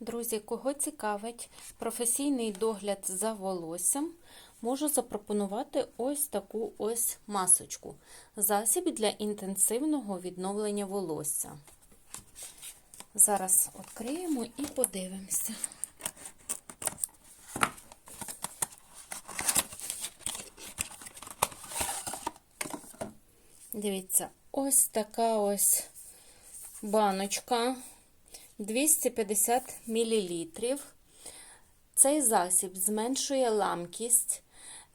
Друзі, кого цікавить професійний догляд за волоссям, можу запропонувати ось таку ось масочку. Засіб для інтенсивного відновлення волосся. Зараз відкриємо і подивимося. Дивіться, ось така ось баночка 250 мл. Цей засіб зменшує ламкість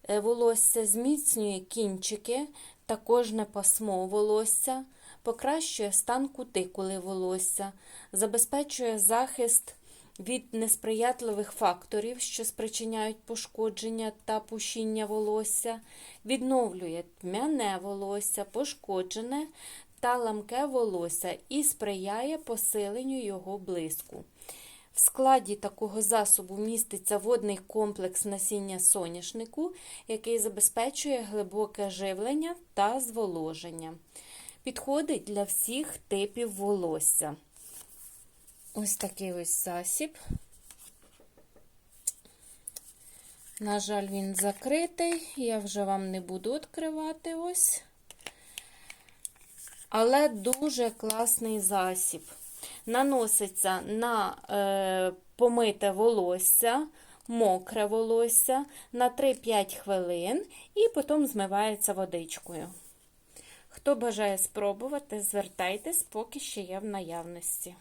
е, волосся, зміцнює кінчики та кожне пасмо волосся, покращує стан кутикули волосся, забезпечує захист від несприятливих факторів, що спричиняють пошкодження та пушіння волосся, відновлює тьмяне волосся, пошкоджене та ламке волосся і сприяє посиленню його блиску. В складі такого засобу міститься водний комплекс насіння соняшнику, який забезпечує глибоке живлення та зволоження. Підходить для всіх типів волосся. Ось такий ось засіб. На жаль, він закритий, я вже вам не буду відкривати ось. Але дуже класний засіб. Наноситься на е, помите волосся, мокре волосся на 3-5 хвилин і потім змивається водичкою. Хто бажає спробувати, звертайтесь, поки ще є в наявності.